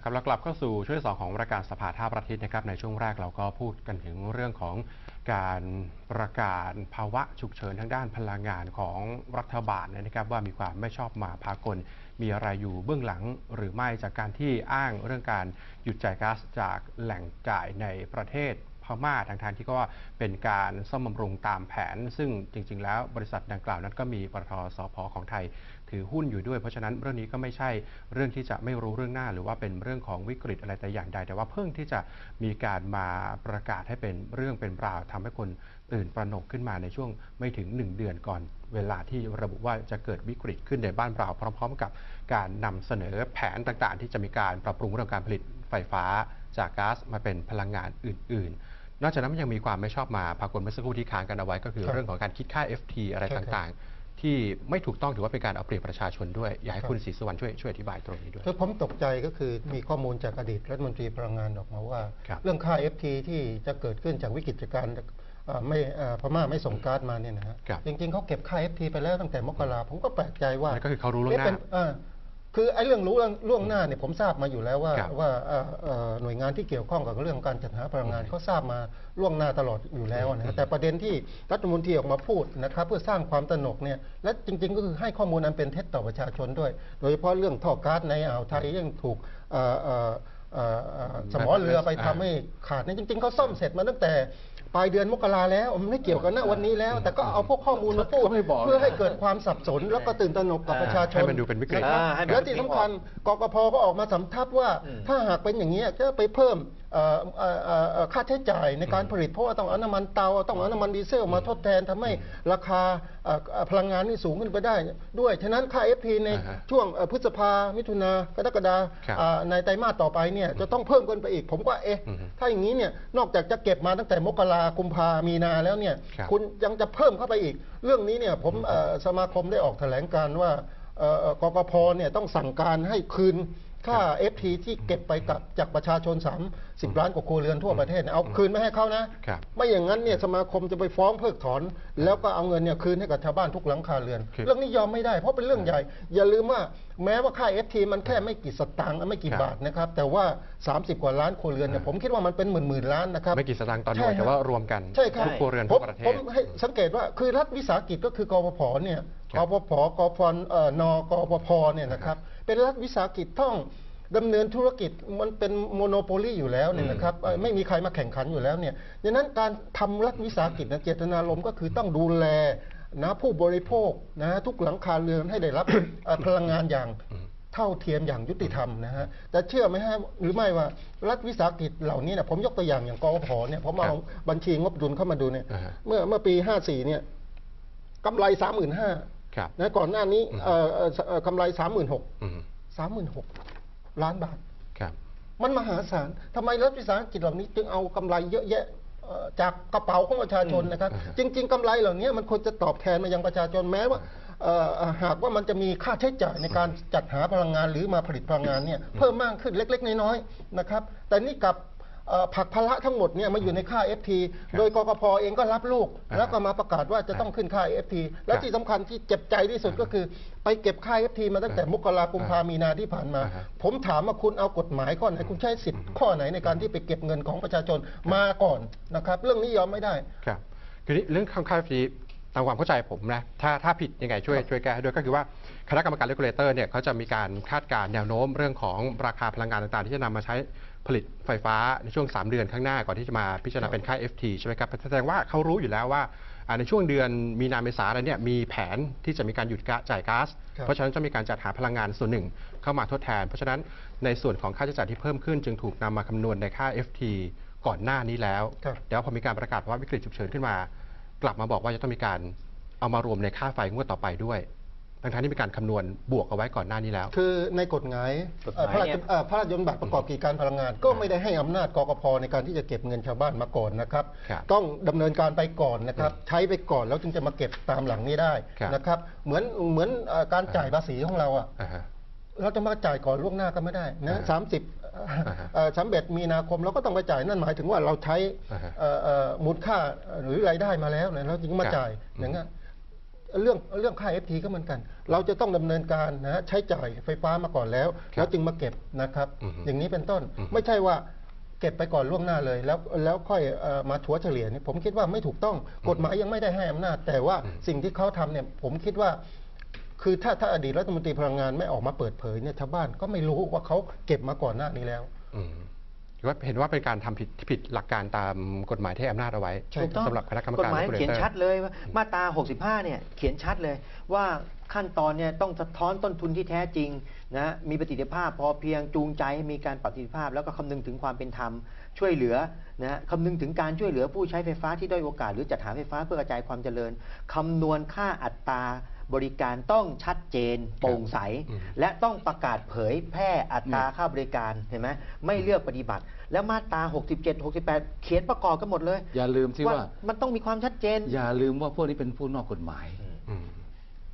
นะครับแล้วกลับเข้าสู่ช่วงสองของรายการสภาท่าประทิตนะครับในช่วงแรกเราก็พูดกันถึงเรื่องของการประกาศภาวะฉุกเฉินทางด้านพลังงานของรัฐบาลนะครับ ว่ามีความไม่ชอบมาพากลมีอะไรอยู่เบื้องหลังหรือไม่จากการที่อ้างเรื่องการหยุดจ่ายก๊าซจากแหล่งจ่ายในประเทศพม่าทางทางที่ก็ว่าเป็นการซ่อมบำรุงตามแผน ซึ่งจริง ๆ แล้วบริษัทดังกล่าวนั้นก็มีปตทสพของไทย ถือหุ้นอยู่ด้วย เพราะฉะนั้นเรื่องนี้ก็ไม่ใช่เรื่องที่จะไม่รู้เรื่องหน้า หรือว่าเป็นเรื่องของวิกฤตอะไรแต่อย่างใด แต่ว่าเพิ่งที่จะมีการมาประกาศให้เป็นเรื่องเป็นราวทำให้คนตื่นประหนกขึ้นมาในช่วงไม่ถึง 1 เดือนก่อนเวลาที่ระบุว่าจะเกิดวิกฤตขึ้นในบ้านเราพร้อม ๆ กับการนำเสนอแผนต่างๆ ที่จะมีการปรับปรุงเรื่องการผลิตไฟฟ้าจากก๊าซมาเป็นพลังงานอื่น ๆนอกจากนั้นมันยังมีความไม่ชอบมาพากลเมื่อสักครู่ที่ค้างกันเอาไว้ก็คือครเรื่องของการคิดค่า FT อะไรรต่างๆ ที่ไม่ถูกต้องถือว่าเป็นการเอาเปรียบประชาชนด้วย อยากให้ครับคุณศรีสุวรรณช่วยช่วยอธิบายตรงนี้ด้วยคือผมตกใจก็คือมีข้อมูลจากอดีตรัฐมนตรีพลังงานออกมาว่าครับเรื่องค่า FT ที่จะเกิดขึ้นจากวิกฤตการณ์เอ่อไม่เอ่อพม่าไม่ส่งก๊าซมาเนี่ยนะฮะครับจริงๆเขาเก็บค่า FT ไปแล้วตั้งแต่มกราผมก็แปลกใจว่านั่นก็คือเขารู้ล่วงหน้าเอ๊ะเป็เอ่อ คือไอ้เรื่องรู้ล่วงหน้าเนี่ยผมทราบมาอยู่แล้วว่าครับว่าเอ่อเอ่อหน่วยงานที่เกี่ยวข้องกับเรื่องการจัดหาพลังงานเขาทราบมาล่วงหน้าตลอดอยู่แล้วนะฮะแต่ประเด็นที่รัฐมนตรีออกมาพูดนะครับเพื่อสร้างความตระหนกเนี่ยและจริง ๆ ก็คือให้ข้อมูลอันเป็นเท็จต่อประชาชนด้วย โดยเฉพาะเรื่องท่อก๊าซในอ่าวไทยยังถูกเอ่อเอ่อเอ่อเอ่อสมอเรือไปทำให้ขาดเนี่ยจริง ๆเขาซ่อมเสร็จมาตั้งแต่ ปลายเดือนมกราแล้วมันไม่เกี่ยวกันนะวันนี้แล้ว แต่ก็เอาพวกข้อมูลมาพูดเขาไม่บอกเพื่อให้เกิดความสับสน แล้วก็ตื่นตระหนกกับประชาชนให้มันดูเป็นวิกฤตนะครับอ่าให้มันและที่สำคัญกกพก็ออกมาสำทับว่าอืมถ้าหากเป็นอย่างนี้ยจะไปเพิ่มเอ่อเอ่อเอ่อเอ่อค่าใช้จ่ายในการผลิตเพราะว่าต้องเอาน้ำมันเตาต้องเอาน้ำมันดีเซลมาทดแทนทำให้ราคาเอ่อเอ่อพลังงานนี่สูงขึ้นไปได้ ด้วย ฉะนั้นค่า FP ในอ่าฮะช่วงเอ่อพฤษภามิถุนากรกฎาครับอ่าในไตรมาสต่อไปเนี่ยจะต้องเพิ่มขึ้นไปอีก ผมว่าเอ๊ะอือฮึถ้าอย่างนี้เนี่ยนอกจากจะเก็บมาตั้งแต่มกรากุมภามีนาแล้วเนี่ยครับ คุณยังจะเพิ่มเข้าไปอีก เรื่องนี้เนี่ยผมเอ่อสมาคมได้ออกแถลงการณ์ว่าเอ่อเอ่อกกพเนี่ยต้องสั่งการให้คืน ค่า FT ที่เก็บไปกับจากประชาชน 30 ล้านกว่าครัวเรือนทั่วประเทศเนี่ยเอาคืนไม่ให้เขานะ ครับ ไม่อย่างนั้นเนี่ยสมาคมจะไปฟ้องเพิกถอน แล้วก็เอาเงินเนี่ยคืนให้กับชาวบ้านทุกหลังคาเรือนคือเรื่องนี้ยอมไม่ได้เพราะเป็นเรื่องใหญ่ อย่าลืมว่าแม้ว่าค่า FT มันแค่ไม่กี่สตางค์ไม่กี่ครับบาทนะครับ แต่ว่า 30 กว่าล้านครัวเรือนเนี่ยผมคิดว่ามันเป็นหมื่นหมื่นๆล้านนะครับไม่กี่สตางค์ต่อหน่วยใช่แต่ฮะว่ารวมกันใช่ครับทุกครัวเรือนผทั่มวประเทผศมให้สังเกตว่าคือรัฐวิสาหกิจก็คือกปพเนี่ย ครักบปพกพเอ่อนกปพเนี่ยนะครับ เป็นรัฐวิสาหกิจต้องดำเนินธุรกิจมันเป็นโมโนโปลีอยู่แล้วเนี่ยนะครับเอ่อไม่มีใครมาแข่งขันอยู่แล้วเนี่ยดังนั้นการทำรัฐวิสาหกิจนะเจตนารมณ์ก็คือต้องดูแลนะผู้บริโภคนะทุกหลังคาเรือนให้ได้รับเอ่อพลังงานอย่างเท่าเทียมอย่างยุติธรรมนะฮะแต่เชื่อไหมฮะหรือไม่ว่ารัฐวิสาหกิจเหล่านี้นะผมยกตัวอย่างอย่างกอพเนี่ยผมเอาครับบัญชีงบดุลเข้ามาดูเนี่ยอ่าฮะเมื่อเมื่อปี 54เนี่ยกำไร 35,000 ครับนะก่อนหน้านี้อืมเอ่อเอ่อเอ่อกำไร36,000อืม36,000ล้านบาทครับมันมหาศาลทำไมรัฐวิสาหกิจเหล่านี้ จึงเอากำไรเยอะแยะเอ่อจากกระเป๋าของประชาชนนะครับอืมจริง ๆกำไรเหล่านี้มันควรจะตอบแทนมายังประชาชนแม้ว่าเอ่อหากว่ามันจะมีค่าใช้จ่ายในการจัดหาพลังงานหรือมาผลิตพลังงานเนี่ยเพิ่มมากขึ้นเล็ก ๆ น้อยๆนะครับ แต่นี่กลับ เอ่อผลักภาระทั้งหมดเนี่ยมาอยู่ในค่า FT ครับโดยกกพเองก็รับลูก อ่าแล้วก็มาประกาศว่าจะต้องขึ้นค่า FT และครับที่สำคัญที่เจ็บใจที่สุดก็คือ ไปเก็บค่า FT มาตั้งแต่มกราคมพามีนาที่ผ่านมา อ่าฮะ ผมถามว่าคุณเอากฎหมายข้อไหนคุณใช้สิทธิ์ข้อไหนในการที่ไปเก็บเงินของประชาชนมาก่อนนะครับ เรื่องนี้ยอมไม่ได้ ครับคือนี่เรื่องค่าฟรีตามความเข้าใจผมนะถ้าถ้าผิดยังไงช่วยครับช่วยแก้ให้ด้วยก็คือว่าคณะกรรมการเลกูลเลเตอร์เนี่ยเขาจะมีการคาดการณ์แนวโน้มเรื่องของราคาพลังงานต่างๆ ที่จะนำมาใช้ผ ลิตไฟฟ้าในช่วง 3 เดือนข้างหน้าก่อนที่จะมาพิจารณาเป็นค่า FT ใช่ไหมครับแสดงว่าเขารู้อยู่แล้วว่าอ่าในช่วงเดือนมีนาเมษาอะไรเนี่ยมีแผนที่จะมีการหยุดกะจ่ายก๊าซครับเพราะฉะนั้นจะมีการจัดหาพลังงานส่วนหนึ่งเข้ามาทดแทน เพราะฉะนั้นในส่วนของค่าใช้จ่ายที่เพิ่มขึ้น จึงถูกนำมาคำนวณในค่า FT ก่อนหน้านี้แล้วครับแล้วพอมีการประกาศภาวะวิกฤตฉุกเฉินขึ้นมา กลับมาบอกว่าจะต้องมีการเอามารวมในค่าไฟงวดต่อไปด้วย ทั้งๆที่มีการคำนวณบวกเอาไว้ก่อนหน้านี้แล้ว คือในกฎหมายกฎหเอ่อมายพระราเนี่ชยเอ่อพระราชบัญญัติประกอบกิจการพลังงาน ก็ไม่ได้ให้อำนาจกกพในการที่จะเก็บเงินชาวบ้านมาก่อนนะครับ ครับต้องดำเนินการไปก่อนนะครับ ใช้ไปก่อนแล้วจึงจะมาเก็บตามหลังนี้ได้ครับนะครับ เหมือนเหมือนเอ่อการจ่ายภาษีของเราอะ อ่าฮะ เราจะมาจ่ายก่อนล่วงหน้าก็ไม่ได้นะอ่าสามสิบอ่าฮะสามเบ็ดมีนาคมเราก็ต้องไปจ่ายนั่นหมายถึงว่าเราใช้อ่าฮะเอ่อเอ่อมูลค่าหรือรายได้มาแล้วนะเราจึงมาครับจ่ายอืมอย่างนั้น เรื่องเรื่องค่า FT ก็เหมือนกัน เราจะต้องดำเนินการนะฮะใช้จ่ายไฟฟ้ามาก่อนแล้วครับแล้วจึงมาเก็บนะครับ อือฮึอย่างนี้เป็นต้นอือฮึ ไม่ใช่ว่าเก็บไปก่อนล่วงหน้าเลย แล้วแล้วค่อยเอ่อมาถัวเฉลี่ยเนี่ยผมคิดว่าไม่ถูกต้องกฎหมายยังไม่ได้ให้อำนาจ แต่ว่าอืมสิ่งที่เขาทำเนี่ยผมคิดว่า คือถ้าถ้าอดีตรัฐมนตรีพลังงานไม่ออกมาเปิดเผยเนี่ยชาวบ้านก็ไม่รู้ว่าเขาเก็บมาก่อนหน้านี้แล้ว อืม ก็เห็นว่าเป็นการทำผิดผิดหลักการตามกฎหมายที่ให้อำนาจเอาไว้ใช่ถูกต้องสำหรับคณะกรรมกฎการหมาย regulator เขียนชัดเลยว่ามาตรา 65 เนี่ยเขียนชัดเลยว่าขั้นตอนเนี่ยต้องสะท้อนต้นทุนที่แท้จริงนะมีประสิทธิภาพพอเพียงจูงใจให้มีการปรับประสิทธิภาพ แล้วก็คำนึงถึงความเป็นธรรมช่วยเหลือนะคำนึงถึงการช่วยเหลือผู้ใช้ไฟฟ้าที่ด้อยโอกาส หรือจัดหาไฟฟ้าเพื่อกระจายความเจริญคำนวณค่าอัตรา บริการต้องชัดเจนโปร่งใสอืมและต้องประกาศเผยแพร่อัตราค่าบริการเห็นไหมไม่เลือกปฏิบัติ แล้วมาตรา 67 68 เขียนประกอบกันหมดเลย อย่าลืมที่ว่ามันต้องมีความชัดเจน อย่าลืมว่าพวกนี้เป็นผู้นอกกฎหมายอืม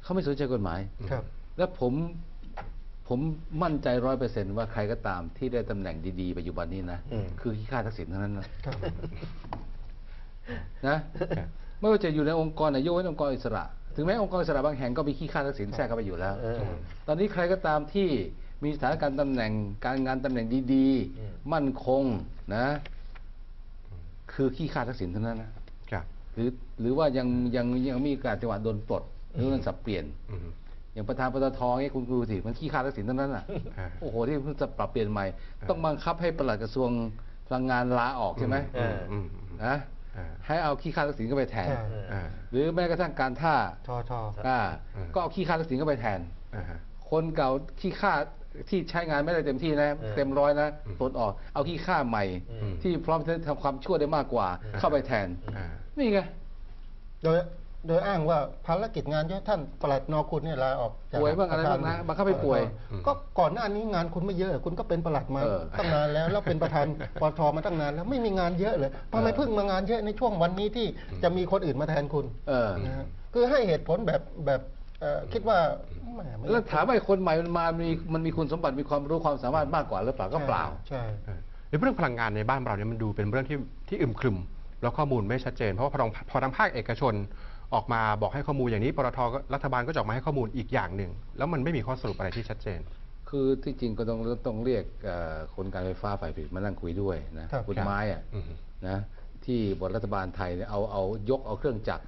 เขาไม่สนใจกฎหมายครับ และผมผมมั่นใจร้อยเปอร์เซนต์ว่าใครก็ตามที่ได้ตำแหน่งดีๆปัจจุบันนี้นะอืมคือขี้ข้าทักษิณทั้งนั้นนะครับนะไม่ว่าจะอยู่ในองค์กรไหนยกเว้นองค์กรอิสระ ถึงแม้องค์กรอิสระบางแห่งก็มีขี้ข้าทักษิณแทรกเข้าไปอยู่แล้วเออตอนนี้ใครก็ตามที่มีสถานการณ์ตำแหน่งการงานตำแหน่งดีอืมๆมั่นคงนะ คือขี้ข้าทักษิณทั้งนั้นนะครับหรือหรือว่ายังยังยังมีโอกาสจังหวะโดนปลดหรือโดนสับเปลี่ยนอืมอย่างประธานปตทเนี่ยคุณดูสิมันขี้ข้าทักษิณทั้งนั้นอะอ่าโอ้โหที่เพิ่งจะปรับเปลี่ยนใหม่ ต้องบังคับให้ปลัดกระทรวงพลังงานลาออกใช่ไหมเอออืมอืมนะอ่า ให้เอาขี้ข้าทักษิณเข้าไปแทนใช่อ่าหรือแม้กระทั่งการท่าทอทออ่าอืมก็เอาขี้ข้าทักษิณเข้าไปแทนอ่าฮะคนเก่าขี้ข้าที่ใช้งานไม่ได้เต็มที่นะเออเต็มร้อยนะอืมปลดออก เอาขี้ข้าใหม่อืมที่พร้อมจะทำความชั่วได้มากกว่าเข้าไปแทนอ่านี่ไง โดยโดยอ้างว่าภารกิจงานเยอะท่านปลัดนอคุณเนี่ยลาออกจากป่วยบ้างอะไรบ้างนะปธบังคับให้ป่วยเออก็ก่อนหน้านี้งานคุณไม่เยอะ คุณก็เป็นปลัดมาเออตั้งนานแล้วแล้วเป็นประธานปทมาตั้งนานแล้วไม่มีงานเยอะเลยทำไมเพิ่งมางานเยอะในช่วงวันนี้ที่จะมีคนอื่นมาแทนคุณเออนะฮะคือให้เหตุผลแบบแบบเอ่อคิดว่าแหมไม่แล้วถามว่าไอ้คนใหม่มันมามีมันมีคุณสมบัติมีความรู้ความสามารถมากกว่าหรือเปล่าก็เปล่าใช่เออในเรื่องพลังงานในบ้านเราเนี่ยมันดูเป็นเรื่องที่ที่อึมครึม แล้วข้อมูลไม่ชัดเจน เพราะว่าพอทางพอทางภาคเอกชน ออกมาบอกให้ข้อมูลอย่างนี้ปตทก็รัฐบาลก็จะออกมาให้ข้อมูลอีกอย่างหนึ่ง แล้วมันไม่มีข้อสรุปอะไรที่ชัดเจน คือที่จริงก็ต้องต้องเรียกเอ่อคนการไฟฟ้าฝ่ายผลิตมานั่งคุยด้วยนะครับคุณครับไม้อะอืมนะที่บทรัฐบาลไทยเนี่ยเอาเอายกเอาเครื่องจักร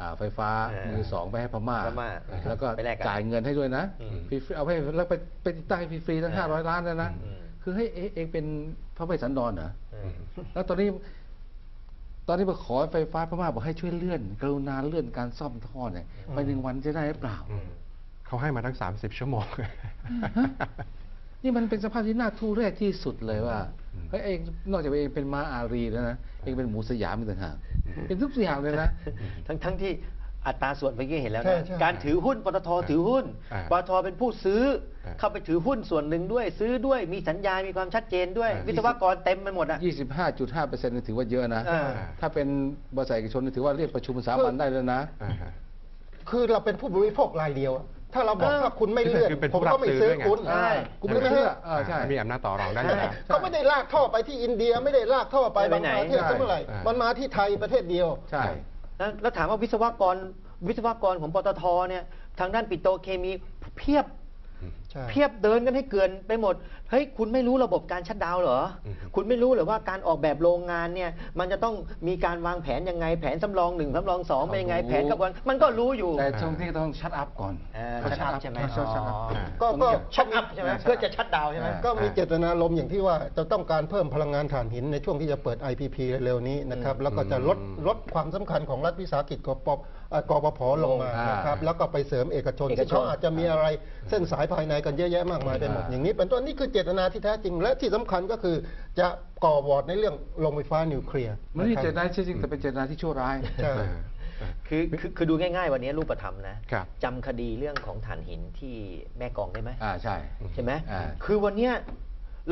อ่าไฟฟ้าเออมือสองไปให้พม่าพม่าแล้วก็ไปแลกกันจ่ายเงินให้ด้วยนะอืมฟรีๆเอาไปแล้วไปไปติดตั้งให้ฟรีๆตั้งเออห้าร้อยล้านแล้วนะอืมคือให้เอ๊ะเองเป็นพระเวสสันดรเหรอเออแล้วตอนนี้ ตอนนี้มาขอไฟฟ้าพม่าบอกให้ช่วยเลื่อน กรุณาเลื่อนการซ่อมท่อเนี่ยไปหนึ่งวันจะได้หรือเปล่าอืมเขาให้มาตั้ง 30 ชั่วโมง นี่มันเป็นสภาพที่น่าทุเรศที่สุดเลยว่าอืมเฮ้ยเองนอกจากเองเป็นม้าอารีแล้วนะเองเป็นหมูสยามอีกต่างหากเป็นทุกอย่างเลยนะทั้งทั้งที่ อัตราส่วนเมื่อกี้เห็นแล้วใช่นะใช่การถือหุ้นปตทถือหุ้นอ่าปตทเป็นผู้ซื้ออ่าเข้าไปถือหุ้นส่วนหนึ่งด้วย ซื้อด้วยมีสัญญา มีความชัดเจนด้วยอ่าวิศวกรเต็มไปหมดอะ 25.5เปอร์เซ็นต์ถือว่าเยอะนะ อ่า ถ้าเป็นบริษัทเอกชนถือว่าเรียกประชุมสามัญได้แล้วนะ อ่าฮะ คือเราเป็นผู้บริโภครายเดียวอะถ้าเราบอกเออ ว่าคุณไม่เลื่อนคือเป็นผมผู้รับก็ไม่ซื้ซื้ออด้วยไง คุณใช่ คุณไม่เชื่อเออใช่ มีอำนาจต่อรองได้อยู่แล้ว เขาไม่ได้ลากท่อไปที่อินเดียไม่ได้ลากท่อไปไม่บางไปไหน ประเทศซะเมื่อไหร่ใช่มันมาที่ไทยประเทศเดียว ใช่ แล้วแล้วถามว่าวิศวกรวิศวกรของปตทเนี่ยทางด้านปิโตเคมีเพียบ ใช่เพียบเดินกันให้เกลือนไปหมด เฮ้ย คุณไม่รู้ระบบการชัดดาวน์เหรอ อืม คุณไม่รู้เหรือว่าการออกแบบโรงงานเนี่ย มันจะต้องมีการวางแผนยังไง แผนสำรองหนึ่งสำรองสองเป็นยังไงเขารู้แผนกระบวนมันก็รู้อยู่ แต่ช่วงที่ต้องชัดอัพก่อนเออเขาชัดอัพใช่ไหมชัดชัดอัพอ๋อก็ก็ชัดอัพใช่ไหมเพื่อจะชัดดาวน์ใช่ไหมอ่าก็มีเจตนารมณ์อย่างที่ว่าจะต้องการเพิ่มพลังงานถ่านหินในช่วงที่จะเปิด IPP เร็วๆนี้นะครับ แล้วก็จะลดอืมลดความสำคัญของรัฐวิสาหกิจกปปเอ่อ กปพลงมาอ่านนะครับแล้วก็ไปเสริมเอกชนเอกชนที่เขาอาจจะมีอะไรเส้นสายภายในกันเยอะแยะมากมายไปหมดอ่าอย่างนี้ เป็นต้นนี่คือเจตนาที่แท้จริง และที่สำคัญก็คือจะก่อวอร์ดในเรื่องโรงไฟฟ้านิวเคลียร์มันนี่ะครับเจตนาที่จริงแต่เป็นเจตนาที่ชั่วร้ายใช่อ่าอ่าคือคือคือดูง่ายๆ วันนี้รูปธรรมนะครับจำคดีเรื่องของถ่านหินที่แม่กลองได้ไหมอ่าใช่ใช่ไหมอ่าคือวันเนี้ย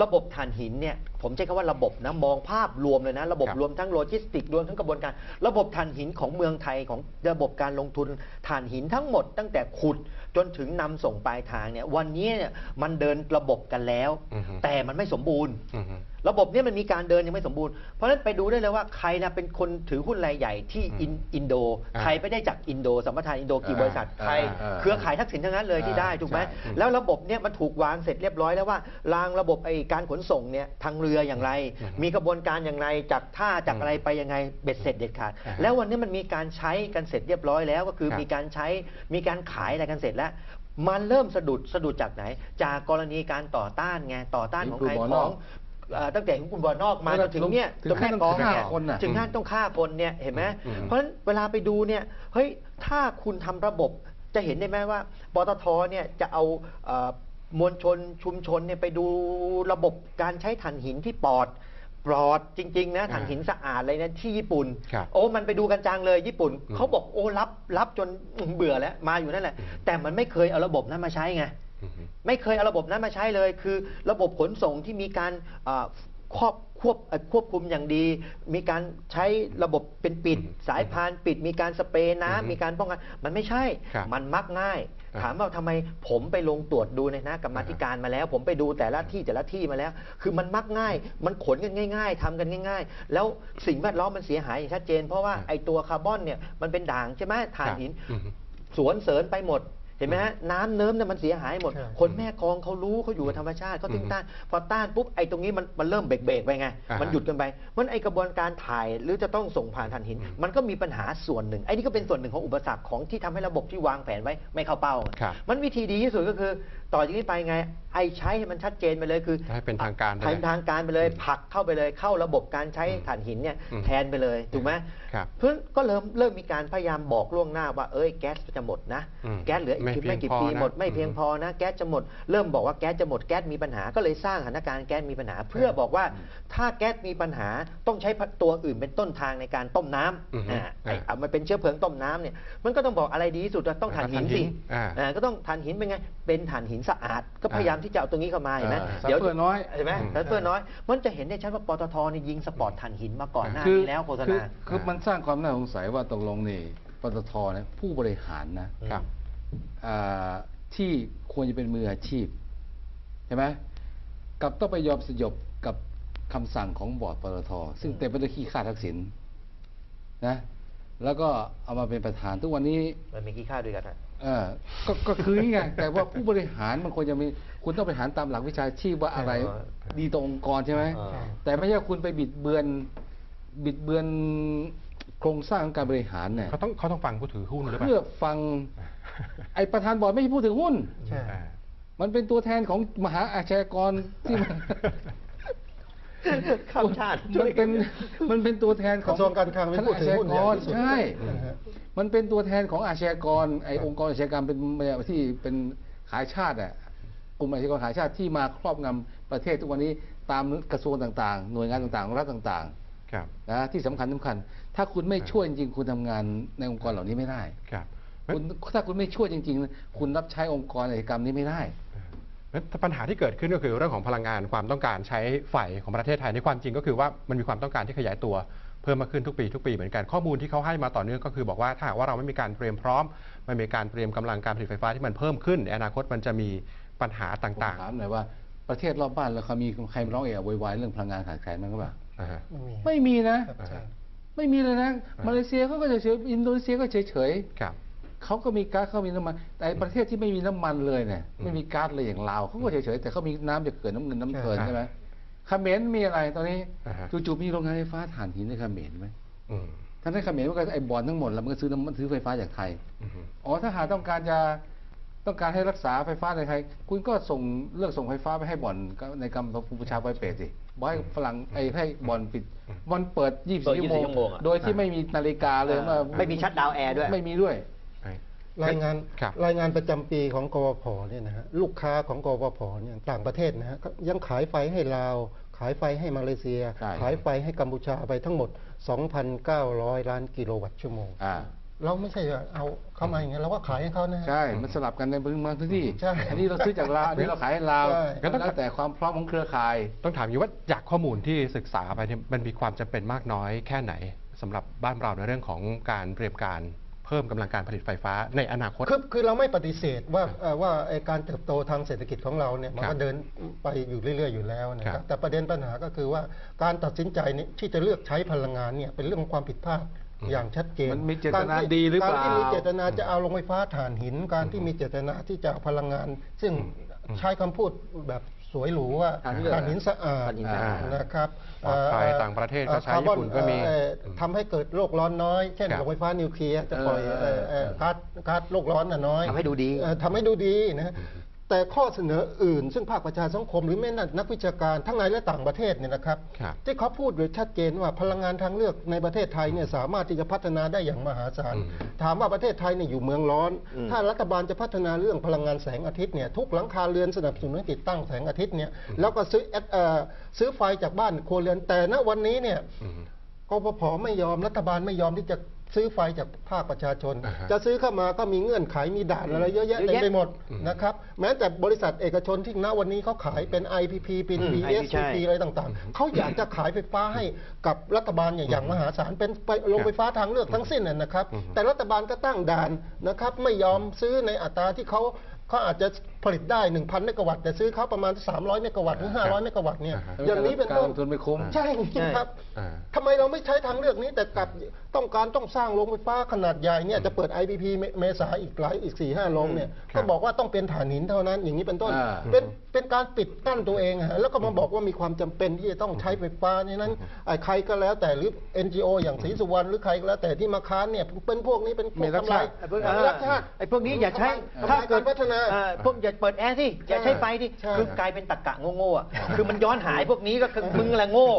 ระบบถ่านหินเนี่ยผมใช้คำว่าระบบนะมองภาพรวมเลยนะ ระบบครับรวมทั้งโลจิสติกรวมทั้งกระบวนการ ระบบถ่านหินของเมืองไทยของระบบการลงทุนถ่านหินทั้งหมด ตั้งแต่ขุดจนถึงนำส่งปลายทางเนี่ยวันนี้เนี่ยมันเดินระบบกันแล้วอือฮึแต่มันไม่สมบูรณ์อือฮึ ระบบเนี้มันมีการเดินยังไม่สมบูรณ์ เพราะฉะนั้นไปดูได้เลยว่าใครนะเป็นคนถือหุ้นรายใหญ่ที่อินอินโดอ่าใครไปได้จากอินโดสัมปทานอินโดกี่อ่าบริษัทใครอ่าเครือข่ายทักษิณทั้งนั้นเลยที่ได้ถูกไหมใช่แล้วระบบเนี่ยมันถูกวางเสร็จเรียบร้อยแล้วว่ารางระบบไอการขนส่งเนี่ยทางเรืออย่างไรอืมมีกระบวนการอย่างไรจากท่าจากอืมอะไรไปยังไงเบ็ดเสร็จเด็ดขาดอ่าฮะแล้ววันนี้มันมีการใช้กันเสร็จเรียบร้อยแล้วก็คือครับมีการใช้มีการขายอะไรกันเสร็จแล้วมันเริ่มสะดุดสะดุดจากไหน จากกรณีการต่อต้านไงต่อต้านของใครกลุ่มบอลขนออกงเอ่อตั้งแต่ของกลุ่มบอลนอกมาจนถึงเนี่ยถึงจนแม่ขั้นกลองต้องฆ่าเนี่ยคนน่ะถึงขั้นต้องฆ่าคนเนี่ยเห็นไหมอืมเพราะฉะนั้นเวลาไปดูเนี่ยเฮ้ยถ้าคุณทำระบบจะเห็นได้ไหมว่าปตทเนี่ยจะเอาเอ่อมวลชนชุมชนเนี่ยไปดูระบบการใช้ถ่านหินที่ปอดปลอดจริง ๆ นะถ่านหินสะอาดเลยนะที่ญี่ปุ่น ครับโอ้มันไปดูกันจังเลยญี่ปุ่นอืม เขาบอกโอ้รับรับจนเบื่อแล้วมาอยู่นั่นแหละอืมแต่มันไม่เคยเอาระบบนั้นมาใช้ไงอืม ไม่เคยเอาระบบนั้นมาใช้เลย คือระบบขนส่งที่มีการอ่าควบควบเอ่อควบคุมอย่างดี มีการใช้ระบบเป็นปิดอืมสายพานปิด มีการสเปรย์น้ำอืมมีการป้องกันมันไม่ใช่ครับมันมักง่ายอ่าถามว่าทำไมผมไปลงตรวจดูในนะกรรมาธิการมาแล้ว ผมไปดูแต่ละที่แต่ละที่มาแล้ว คือมันมักง่าย มันขนกันง่าย ๆทำกันง่าย ๆ แล้วสิ่งแวดล้อมมันเสียหายอย่างชัดเจน เพราะว่าอ่าไอตัวคาร์บอนเนี่ยมันเป็นด่างใช่ไหมถ่านหินอืมสวนเสริญไปหมด เห็นไหมฮะน้ำเนิ้มเนี่ยมันเสียหายหมดใช่คนแม่กลองเขารู้เขาอยู่กับธรรมชาติเขาถึงอืมต้านพอต้านปุ๊บไอ้ตรงนี้มันมันเริ่มเบรกเบรกๆไปไงอ่าฮะมันหยุดกันไปมันไอ้กระบวนการถ่ายหรือจะต้องส่งผ่านถ่านหินอืมมันก็มีปัญหาส่วนหนึ่งไอ้นี่ก็เป็นส่วนหนึ่งของอุปสรรคของที่ทำให้ระบบที่วางแผนไว้ไม่เข้าเป้าไงครับมันวิธีดีที่สุดก็คือต่อจากนี้ไปไง ไอ้ใช้ให้มันชัดเจนไปเลยคือให้เป็นทางการไปเลยให้เป็นทางการไปเลยผลักเข้าไปเลยเข้าระบบการใช้อืมถ่านหินเนี่ยอืมแทนไปเลยถูกไหมครับเพื่อก็เริ่มเริ่มมีการพยายามบอกล่วงหน้าว่าเอ้ยแก๊สจะหมดนะอืมแก๊สเหลืออีกไม่ไม่กี่เพียงพอปีนะหมดไม่เพียงอืมพอนะแก๊สจะหมด เริ่มบอกว่าแก๊สจะหมดแก๊สมีปัญหาก็เลยสร้างสถานการณ์แก๊สมีปัญหา เพื่อบอกว่าถ้าแก๊สมีปัญหาต้องใช้ตัวอื่นเป็นต้นทางในการต้มน้อือำฮึอ่าไอ้อ่าเอามาเป็นเชื้อเพลิงต้มน้ำเนี่ยมันก็ต้องบอกอะไรดีที่สุดต้องถ่านหินสิอ่าอ่าก็ต้องถ่านหินเป็นไงเป็นถ่านหินสะอาด ก็พยายามที่จะเอาตรงนี้เข้ามาเห็นไหมอ่าเดี๋ยวซัลเฟอร์น้อยเห็นไหมอืมซัลเฟอร์น้อย มันจะเห็นได้ชัดว่าปตทนี่ยิงสปอร์ตถ่านหินมาก่อนหน้าคือนี้แล้วโฆษคือณาคือมันสร้างความน่าสงสัยว่าตกลงนี่ปตทเนี่ยผู้บริหารนะครับอ่าที่ควรจะเป็นมืออาชีพใช่ไหมกับต้องไปยอมสยบกับคำสั่งของบอร์ดปตทซึ่งเต็มไปด้วยขี้ข้าทักษิณนะ แล้วก็เอามาเป็นประธานทุกวันนี้มันมีกี่ค่าด้วยกันฮะเออก็ก็คือนี่ไงแต่ว่าผู้บริหารมันควรจะมีคุณต้องไปหารตามหลักวิชาชีพว่าอะไรเออดีต่อองค์กรใช่ไหมเออแต่ไม่ใช่คุณไปบิดเบือนบิดเบือนโครงสร้างของการบริหารเนี่ยเขาต้องเขาต้องฟังผู้ถือหุ้นหรือเปล่าเพื่อฟัง ไอประธานบอร์ดไม่ใช่ผู้ถือหุ้นใช่อ่ามันเป็นตัวแทนของมหาอาชญากรที่มัน ข้ามชาติมันเป็นมันเป็นตัวแทนของกระทรวงการคลังเป็นผู้ถือหุ้นใหญ่ที่สุดใช่ นะฮะ มันเป็นตัวแทนของอาชญากรไอองค์กรอาชญากรรมเป็นที่เป็นขายชาติอะกลุ่มอาชญากรขายชาติที่มาครอบงำประเทศทุกวันนี้ตามกระทรวงต่างๆ หน่วยงานต่างๆของรัฐต่างครับ ๆนะที่สำคัญสำคัญ ถ้าคุณไม่ช่วยจริงๆคุณทำงานในองค์กรเหล่านี้ไม่ได้ ครับ คุณถ้าคุณไม่ช่วยจริงๆคุณรับใช้องค์กรอาชญากรรมนี้ไม่ได้งั้น ปัญหาที่เกิดขึ้นก็คือเรื่องของพลังงานความต้องการใช้ไฟของประเทศไทยในความจริงก็คือว่ามันมีความต้องการที่ขยายตัวเพิ่มมากขึ้นทุกปีทุกปีเหมือนกันข้อมูลที่เขาให้มาต่อเนื่องก็คือบอกว่าถ้าหากว่าเราไม่มีการเตรียมพร้อม ไม่มีการเตรียมกำลังการผลิตไฟฟ้าที่มันเพิ่มขึ้นในอนาคตมันจะมีปัญหาผมต่างถามหน่อยว่าประเทศรอบบ้านเราเขามีใครมาร้องเอะอะโวยวายเรื่องพลังงานขาดแคลนบ้างหรือเปล่าๆนะฮะไม่มีไม่มีนะครับใช่ไม่มีเลยนะอ่ามาเลเซียเขาก็เฉยๆอินโดนีเซียก็เฉยครับๆ เขาก็มีก๊าซเขามีน้ำมัน แต่ประเทศที่ไม่มีน้ำมันเลยเนี่ยอืมไม่มีก๊าซเลยอย่างลาวเขาก็เฉยๆแต่เขามีน้ำจากเกิดน้ำเงินน้ำเพลินใช่ใช่ไหมเขมรมีอะไรตอนนี้อ่าฮะ จู่ๆมีโรงงานไฟฟ้าถ่านหินในเขมรไหมอืมทั้งที่เขมรมันก็ไอ้บอลทั้งหมดแล้วมันก็ซื้อน้ำมันซื้อไฟฟ้าจากไทย อืม อ๋อถ้าหากต้องการจะต้องการให้รักษาไฟฟ้าในไทย คุณก็ส่งเลือกส่งไฟฟ้าไปให้บ่อนในกัมพูชาไปเปรตสิบอกให้ฝรั่งไอ้ให้บ่อนปิดบ่อนเปิด 24 เปิดชั่วโมง24ชั่วโมงอะโดยที่ไม่มีนาฬิกาเลยว่าไม่มีชัดดาวน์แอร์ด้วย ไม่มีด้วยไอ้ รายงานครับรายงานประจำปีของกวพเนี่ยนะฮะลูกค้าของกวพเนี่ยต่างประเทศนะฮะก็ยังขายไฟให้ลาว ขายไฟให้มาเลเซียใช่ขายไฟให้กัมพูชาไปทั้งหมด 2,900 ล้านกิโลวัตต์ชั่วโมงอ่าเราไม่ใช่ว่าเอาเข้ามาอย่างเงี้ยเราก็ขายให้เขานะฮะใช่ มันสลับกันในพื้นเมืองพื้นที่ใช่อันนี้เราซื้อจากลาวอันนี้เราขายให้ลาวใช่ก็แล้วแต่ความพร้อมของเครือข่าย ต้องถามอยู่ว่าจากข้อมูลที่ศึกษาไปเนี่ยมันมีความจำเป็นมากน้อยแค่ไหนสำหรับบ้านเราในเรื่องของการเตรียมการ เพิ่มกำลังการผลิตไฟฟ้าในอนาคต คือคือเราไม่ปฏิเสธว่าเอ่อว่าไอ้การเติบโตทางเศรษฐกิจของเราเนี่ยมันครัก็บเดินไปอยู่เรื่อย ๆ อยู่แล้วนะคครัรับบแต่ประเด็นปัญหาก็คือว่าการตัดสินใจนี้ที่จะเลือกใช้พลังงานเนี่ยเป็นเรื่องของความผิดพลาดอืมอย่างชัดเจนมันมีเจตนาการที่ดีหรือเปล่าการที่มีเจตนาจะเอาโรงไฟฟ้าถ่านหิน การที่มีเจตนาที่จะเอาพลังงาน ซึ่งอืมใช้คำพูดแบบ สวยหรูว่าถ่านหินถ่านหินสะอาดถ่านหินสะอาดนะครับปลอดภัยต่างประเทศก็ใช้คาร์บอญี่ปุ่นก็มีเอ่อทำให้เกิดโลกร้อนน้อย เช่นครับโรงไฟฟ้านิวเคลียร์จะปล่อยเออเอ่อเอ่อก๊าซก๊าซโลกร้อนน่ะน้อยทำให้ดูดีเอ่อทำให้ดูดีนะ แต่ข้อเสนออื่น ซึ่งภาคประชาสังคมหรือแม้แต่นักวิชาการทั้งในและต่างประเทศเนี่ยนะครับครับ ที่เขาพูดโดยชัดเจนว่าพลังงานทางเลือกในประเทศไทยเนี่ยสามารถที่จะพัฒนาได้อย่างมหาศาลอืมถามว่าประเทศไทยเนี่ยอยู่เมืองร้อนอืมถ้ารัฐบาลจะพัฒนาเรื่องพลังงานแสงอาทิตย์เนี่ยทุกหลังคาเรือนสนับสนุนให้ติดตั้งแสงอาทิตย์เนี่ยแล้วก็ซื้อแอดเอ่อซื้อไฟจากบ้านครัวเรือนแต่ณวันนี้เนี่ยอืมกพพไม่ยอมรัฐบาลไม่ยอมที่จะ ซื้อไฟจากภาคประชาชน อ่าฮะจะซื้อเข้ามาก็มีเงื่อนไขมีด่านอะไรเยอะแยะเยอะเต็มแยะไปหมดอืมนะครับแม้แต่บริษัทเอกชนที่ณวันนี้เขาขายเป็น IPP เป็น อืม VSCP อะไรต่างๆ เขาอยากจะขายไฟฟ้าให้กับรัฐบาลอย่างอย่างมหาศาลเป็นไปโรงไฟฟ้าทางเลือกทั้งสิ้นนะนะครับ อืม แต่รัฐบาลก็ตั้งด่านนะครับไม่ยอมซื้อในอัตราที่เขาเขาอาจจะผลิตได้ 1,000 เมกะวัตต์แต่ซื้อเขาประมาณ 300 เมกะวัตต์ถึง500 เมกะวัตต์เนี่ยอ่าฮะอย่างนี้เป็นการต้ลนงทุนไม่คุ้มใช่ครับอ่าทำไมเราไม่ใช้ทางเลือกนี้แต่กลับต้องการต้องสร้างโรงไฟฟ้าขนาดใหญ่เนี่ยจะเปิด IPP เมเมษาอีกหลายอีก4ี่ห้าโรงเนี่ยครับก็บอกว่าต้องเป็นถ่านหินเท่านั้นอย่างนี้เป็นต้นอ่าเป็นเป็นการปิดกั้นตัวเองฮะแล้วก็มาบอกว่ามีความจำเป็นที่จะต้องใช้ไฟฟ้านี่นั้นไอ้ใครก็แล้วแต่หรือ NGO อย่างศรีสุวรรณหรือใครก็แล้วแต่ที่มาค้านเนี่ยเป็นพวกนี้เป็นพวไม่กรักทำลายชาติไอ้พวกไม่รักชาติไอ้พวกนี้อย่าใช้ทำลายถ้าเกิดการพัฒนาเอ่อพวกอย่าเปิดแอร์สิอย่าใช้ไฟดิใช่คือกลายเป็นตะกะโง่ๆอะคือมันย้อนหายพวกนี้ก็คือมึงแหละโง่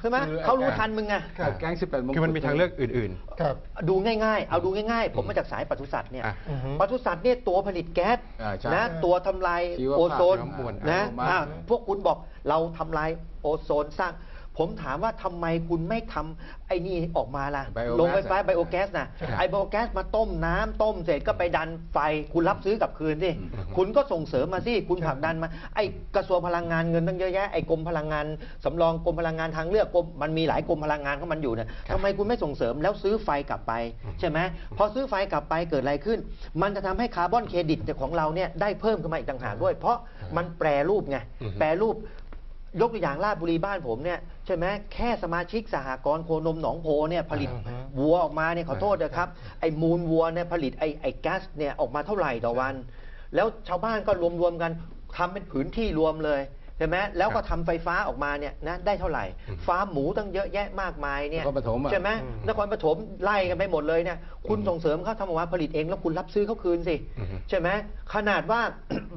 ใช่ไหมคือไอ้ เขารู้ทันมึงไง ครับ แก๊งสิบแปดมงคือมันมีทางเลือกอื่น ครับ ดูง่ายๆ เอาดูง่ายๆ ผมมาจากสายปศุสัตว์เนี่ย อะอือฮึปศุสัตว์เนี่ยตัวผลิตแก๊สอ่าใช่นะ ตัวทำลายชีวภาพโอโซนชีวมวลนะอ่า อะพวกคุณบอกเราทำลายโอโซนสร้าง ผมถามว่าทำไมคุณไม่ทำไอ้นี่ออกมาล่ะ Biogas ลงไฟฟ้าไบโอแก๊สนะครับไอไบโอแก๊สมาต้มน้ำต้มเสร็จก็ไปดันไฟ คุณรับซื้อกลับคืนสิอืมคุณก็ส่งเสริมมาสิ คุณผลักดันมา ไอกระทรวงพลังงานเงินตั้งเยอะแยะ ไอกรมพลังงานสำรองกรมพลังงานทางเลือกกรมมันมีหลายกรมพลังงานของมันอยู่เนี่ยครับทำไมคุณไม่ส่งเสริมแล้วซื้อไฟกลับไป ใช่ไหมพอซื้อไฟกลับไปเกิดอะไรขึ้น มันจะทำให้คาร์บอนเครดิตของเราเนี่ยได้เพิ่มขึ้นมาอีกต่างหากด้วย เพราะมันแปรรูปไงอือฮึแปรรูป ยกตัวอย่างราชบุรีบ้านผมเนี่ยใช่ไหมแค่สมาชิกสหกรณ์โคนมหนองโพเนี่ยผลิตอือฮึวัวออกมาเนี่ยขอโทษนะครับไอ้มูลวัวเนี่ยผลิตไอ้ไอ้แก๊สเนี่ยออกมาเท่าไหร่ต่อวัน แล้วชาวบ้านก็รวมๆกันทำเป็นผืนที่รวมเลยใช่ไหมแล้วก็ทำไฟฟ้าออกมาเนี่ยนะได้เท่าไหร่อืมฟาร์มหมูตั้งเยอะแยะมากมายเนี่ยนครปฐมอะใช่ไหมอืมนครปฐมไล่กันไปหมดเลยเนี่ยคุณส่งเสริมเขาทำออกมาผลิตเองแล้วคุณรับซื้อเขาคืนสิอือฮึใช่ไหมขนาดว่า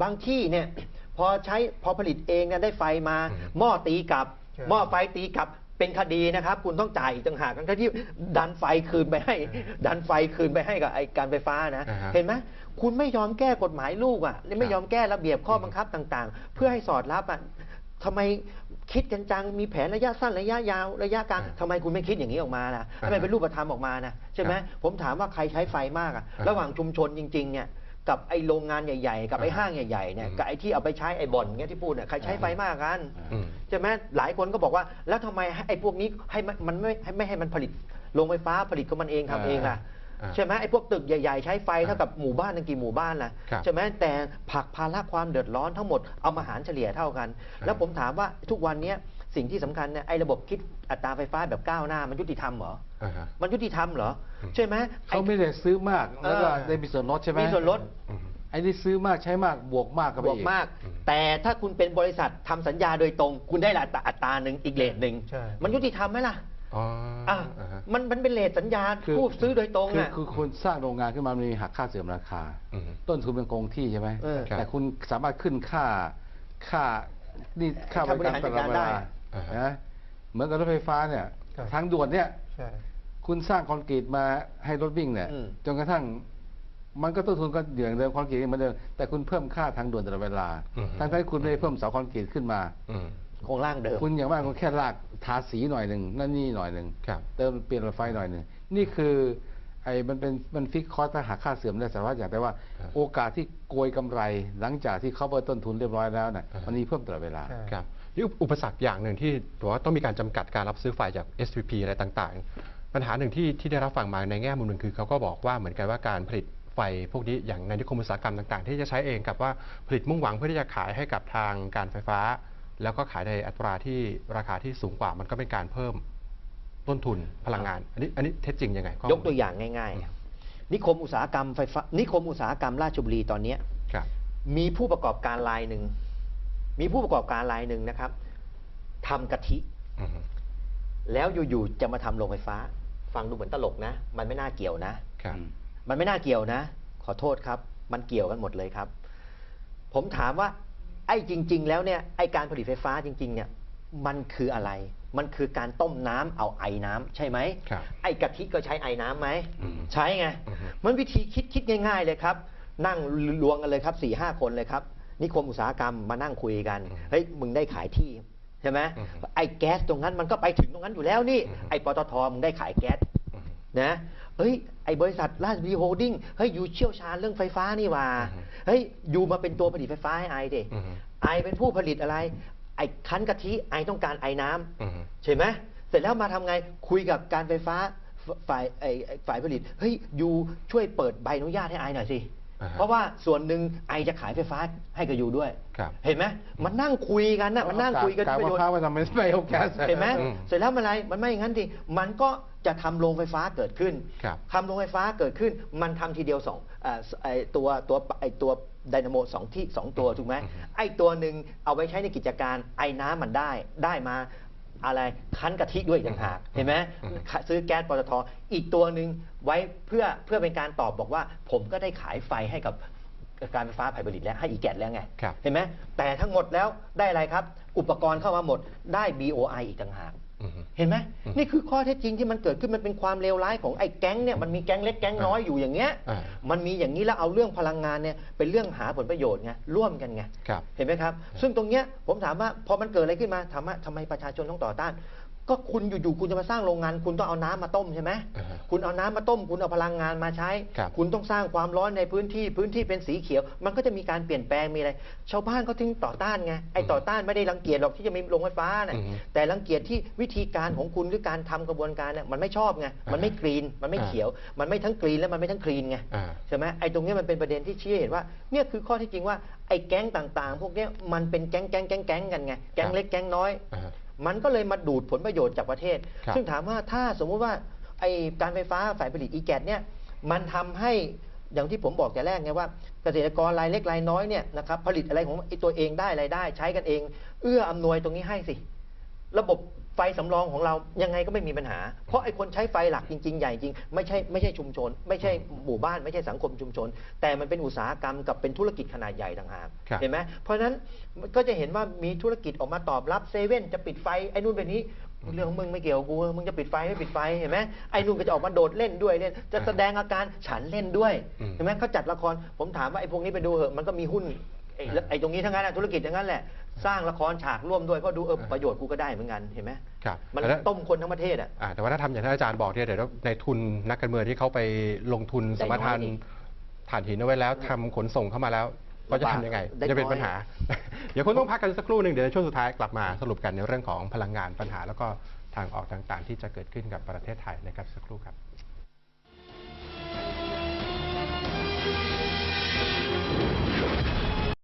บางที่เนี่ย พอใช้พอผลิตเองเนี่ยได้ไฟมาอืมหม้อตีกลับใช่หม้อไฟตีกลับเป็นคดีนะครับ คุณต้องจ่ายอีกต่างหากทั้งที่ดันไฟคืนไปให้ ดันไฟคืนไปให้กับไอการไฟฟ้านะ อ่าฮะเห็นไหมคุณไม่ยอมแก้กฎหมายลูกอะและไม่ครับยอมแก้ระเบียบข้อบังคับต่างๆ เพื่อให้สอดรับอะทำไมคิดกันจังมีแผนระยะสั้นระยะยาวระยะกลางอ่าทำไมคุณไม่คิดอย่างนี้ออกมาล่ะอ่าทำไมเป็นรูปธรรมออกมานะใช่ไหมครับผมถามว่าใครใช้ไฟมากอะอ่าระหว่างชุมชนจริงๆเนี่ย กับไอโรงงานใหญ่ ๆ กับไออ่าห้างใหญ่ๆเนี่ยอืมกับไอที่เอาไปใช้ไอบ่อนเงี้ยที่พูดเนี่ยใครใช้ไฟมากกันอืมใช่ไหมหลายคนก็บอกว่า แล้วทำไมไอ้พวกนี้ให้มันมันไม่ให้ไม่ให้มันผลิตโรงไฟฟ้าผลิตของมันเองทำเองล่ะอ่าใช่ไหมไอ้พวกตึกใหญ่ๆ ใช้ไฟเท่ากับหมู่บ้านตั้งกี่หมู่บ้านล่ะครับใช่ไหมแต่ผลักภาระความเดือดร้อนทั้งหมดเอามาหารเฉลี่ยเท่ากันอ่าแล้วผมถามว่าทุกวันเนี้ย สิ่งที่สำคัญเนี่ยไอ้ระบบคิดอัตราไฟฟ้าแบบก้าวหน้ามันยุติธรรมเหรออ่าฮะมันยุติธรรมเหรออืมใช่ไหมไอ้เขาไม่ได้ซื้อมากแล้วก็เออได้มีส่วนลดใช่ไหมมีส่วนลดอืมไอ้นี่ซื้อมากใช้มากบวกมากก็ไปบวกอีกมากอืมแต่ถ้าคุณเป็นบริษัททำสัญญาโดยตรง คุณได้อัตราอัตราหนึ่งอีกเลทหนึ่งใช่มันยุติธรรมไหมล่ะอ๋ออะอ่าฮะมันมันเป็นเลทสัญญาคือผู้ซื้อโดยตรงคืออะคือคุณสร้างโรงงานขึ้นมามันมีหักค่าเสื่อมราคาอืมต้นทุนเป็นคงที่ใช่ไหมเออครับแต่คุณสามารถขึ้นค่าค่านี่ค่าบค่าริการบริหารตลอดเวจัดการได้ลา อ่าฮะนะเหมือนกับรถไฟฟ้าเนี่ย ครับ ทางด่วนเนี่ย ใช่ คุณสร้างคอนกรีตมาให้รถวิ่งเนี่ยอืม จนกระทั่ง มันก็ต้นทุนก็อย่างเดิมคอนกรีตเหมือนเดิมแต่คุณเพิ่มค่าทางด่วนตลอดเวลาอืม ทั้งที่คุณไม่ได้เพิ่มเสาคอนกรีตขึ้นมา อืม โครงร่างเดิม คุณอย่างมากคุณแค่ลากทาสีหน่อยหนึ่งนั่นนี่หน่อยหนึ่งครับเติมเปลี่ยนรถไฟหน่อยหนึ่งนี่คือไอ้มันเป็นมันฟิกคอสถ้าหากค่าเสื่อมได้สารพัดอย่างแต่ว่า ครับ โอกาสที่โกยกำไรหลังจากที่เขาเปิดต้นทุนเรียบร้อยแล้วน่ะอ่าฮะมันมีเพิ่มตลอดเวลา ใช่ ครับ นี่อุปสรรคอย่างหนึ่งที่บอกว่าต้องมีการจำกัดการรับซื้อไฟจาก SPP อะไรต่างปัญหาหนึ่งที่ที่ได้รับฟังมาในแง่มุมหนึ่งคือเขาก็บอกว่าเหมือนกันว่าการผลิตไฟพวกนี้อย่างในนิคมอุตสาหกรรมต่าง ๆ ที่จะใช้เองกับว่าผลิตมุ่งหวังเพื่อที่จะขายให้กับทางการไฟฟ้า แล้วก็ขายในอัตราที่ราคาที่สูงกว่ามันก็เป็นการเพิ่มต้นทุนพลังงาน อันนี้อันนี้เท็จจริงยังไงข้อมูลยกตัวอย่างง่าย ๆ นิคมอุตสาหกรรมไฟฟ้านิคมอุตสาหกรรมราชบุรีตอนเนี้ยครับมีผู้ประกอบการรายหนึ่ง มีผู้ประกอบการรายหนึ่งนะครับทำกะทิอือฮึแล้วอยู่ๆจะมาทำโรงไฟฟ้า ฟังดูเหมือนตลกนะ มันไม่น่าเกี่ยวนะครับมันไม่น่าเกี่ยวนะ ขอโทษครับ มันเกี่ยวกันหมดเลยครับ ผมถามว่า ไอ้จริง ๆ แล้วเนี่ยไอ้การผลิตไฟฟ้าจริง ๆ เนี่ย มันคืออะไร มันคือการต้มน้ำเอาไอ้น้ำใช่ไหมครับไอ้กะทิก็ใช้ไอ้น้ำไหมอืมใช้ไงอือฮึมันวิธีคิดคิดง่าย ๆ เลยครับ นั่งรวงกันเลยครับสี่ห้าคนเลยครับ นิคมอุตสาหกรรมมานั่งคุยกันอืมเฮ้ยมึงได้ขายที่ใช่ไหมอือฮึไอ้แก๊สตรงนั้นมันก็ไปถึงตรงนั้นอยู่แล้วนี่อือฮึไอ้ปตทมึงได้ขายแก๊สอือฮึนะเฮ้ยไอ้บริษัทราชบุรีโฮลดิ้งเฮ้ยอยู่เชี่ยวชาญเรื่องไฟฟ้านี่หว่าอือฮึเฮ้ยอยู่มาเป็นตัวผลิตไฟฟ้าให้ไอเด็อือฮึไอเป็นผู้ผลิตอะไร ไอคั้นกะทิไอต้องการไอน้ำอือฮึใช่ไหมเสร็จแล้วมาทำไงคุยกับการไฟฟ้าฝฝ่ายไอไอ้ฝ่ายผลิตเฮ้ยอยู่ช่วยเปิดใบอนุญาตให้ไอหน่อยสิ อ่าฮะเพราะว่าส่วนหนึ่งไอจะขายไฟฟ้าให้กับอยู่ด้วย ครับ เห็นไหมมันนั่งคุยกันนะมันนั่งคุยกันกากประมะโยชน์พร้าวมาทำเป็นไบโอแก๊ส เห็นไหมอืมเสร็จแล้วมันอะไร มันไม่อย่างนั้นดิมันก็จะทำโรงไฟฟ้าเกิดขึ้นครับทำโรงไฟฟ้าเกิดขึ้น มันทำทีเดียวสองเอ่อไอตัวตัวไอตัวไดนาโมสองที่สองตัวถูกไหมอือฮึไอตัวหนึ่งเอาไว้ใช้ในกิจการไอน้ำมันได้ได้มา อะไรคั้นกะทิด้วยต่างหากเห็นไหมอือฮึซื้อแก๊สปตทอีกตัวหนึ่งไว้เพื่อเพื่อเป็นการตอบบอกว่า ผมก็ได้ขายไฟให้กับการไฟฟ้าฝ่ายผลิตแล้วให้อีแกตแล้วไงครับเห็นไหมแต่ทั้งหมดแล้วได้อะไรครับ อุปกรณ์เข้ามาหมดได้ BOI อีกต่างหากอือฮึ เห็นไหมอืมนี่คือข้อเท็จจริงที่มันเกิดขึ้นมันเป็นความเลวร้ายของไอ้แก๊งเนี่ยมันมีแก๊งเล็กแก๊งน้อยอยู่อย่างเงี้ยอ่ามันมีอย่างนี้แล้วเอาเรื่องพลังงานเนี่ยเป็นเรื่องหาผลประโยชน์ไงร่วมกันไงครับเห็นไหมครับ ซึ่งตรงเนี้ยผมถามว่าพอมันเกิดอะไรขึ้นมาถามว่าทำไมประชาชนต้องต่อต้าน ก็คุณอยู่ๆคุณจะมาสร้างโรงงาน คุณต้องเอาน้ำมาต้มใช่ไหมอ่าฮะคุณเอาน้ำมาต้ม คุณเอาพลังงานมาใช้ครับคุณต้องสร้างความร้อนในพื้นที่พื้นที่เป็นสีเขียว มันก็จะมีการเปลี่ยนแปลงมีอะไร ชาวบ้านเขาถึงต่อต้านไงไอ้ต่อต้านไม่ได้รังเกียจหรอกที่จะมีโรงไฟฟ้านะอือฮึแต่รังเกียจที่วิธีการของคุณหรือการทำกระบวนการเนี่ยมันไม่ชอบไงมันไม่กรีนมันไม่อ่าเขียว มันไม่ทั้งกรีนและมันไม่ทั้งคลีนไงอ่าใช่ไหมไอ้ตรงเนี้ยมันเป็นประเด็นที่ชี้ให้เห็นว่าเนี่ยคือข้อที่จริงว่าไอ้แก๊งต่างๆ พวกเนี้ยมันเป็นแก๊งแก๊งแก๊งแก๊งกันไงแก๊งเล็กแก๊งน้อยอ่าฮะ มันก็เลยมาดูดผลประโยชน์จากประเทศครับซึ่งถามว่าถ้าสมมุติว่าไอ้การไฟฟ้าฝ่ายผลิตอีแกเนี่ยมันทำให้อย่างที่ผมบอกแต่แรกไงว่าเกษตรกรรายเล็กรายน้อยเนี่ยนะครับผลิตอะไรของไอ้ตัวเองได้รายได้ ใช้กันเอง เอื้ออำนวยตรงนี้ให้สิ ระบบไฟสำรองของเรายังไงก็ไม่มีปัญหา เพราะไอ้คนใช้ไฟหลักจริง ๆ ใหญ่จริงไม่ใช่ไม่ใช่ชุมชน ไม่ใช่หมู่บ้านไม่ใช่สังคมชุมชน แต่มันเป็นอุตสาหกรรมกับเป็นธุรกิจขนาดใหญ่ต่างหากครับเห็นไหมเพราะฉะนั้นก็จะเห็นว่ามีธุรกิจออกมาตอบรับเซเว่นจะปิดไฟไอ้นู่นเป็นนี้เรื่องของมึงไม่เกี่ยวกับกูมึงจะปิดไฟไม่ปิดไฟเห็นไหมไอ้นู่นก็จะออกมาโดดเล่นด้วยเนี่ยจะแสดงอาการฉันเล่นด้วยอืมเห็นไหมเขาจัดละครผมถามว่าไอ้พวกนี้ไปดูเหอะมันก็มีหุ้น ไอ้อ่าไอ้ตรงนี้ทั้งนั้นอะธุรกิจทั้งนั้นแหละ สร้างละครฉากร่วมด้วยเพราะดูเออประโยชน์กูก็ได้เหมือนกันเห็นไหมครับมันแต่ถ้า ต้มคนทั้งประเทศอะ อ่าแต่ว่าถ้าทำอย่างที่อาจารย์บอกเนี่ยเดี๋ยวในทุนนักการเมืองที่เขาไปลงทุนสมรทานได้น้อยอีกถ่านหินเอาไว้แล้วทำขนส่งเข้ามาแล้ว ก็จะทำยังไงได้จะเป็นน้อยปัญหา เดี๋ยวคงต้องพักกันสักครู่หนึ่งเดี๋ยวในช่วงสุดท้ายกลับมาสรุปกันในเรื่องของพลังงานปัญหา แล้วก็ทางออกต่างๆ ที่จะเกิดขึ้นกับประเทศไทยนะครับสักครู่ครับ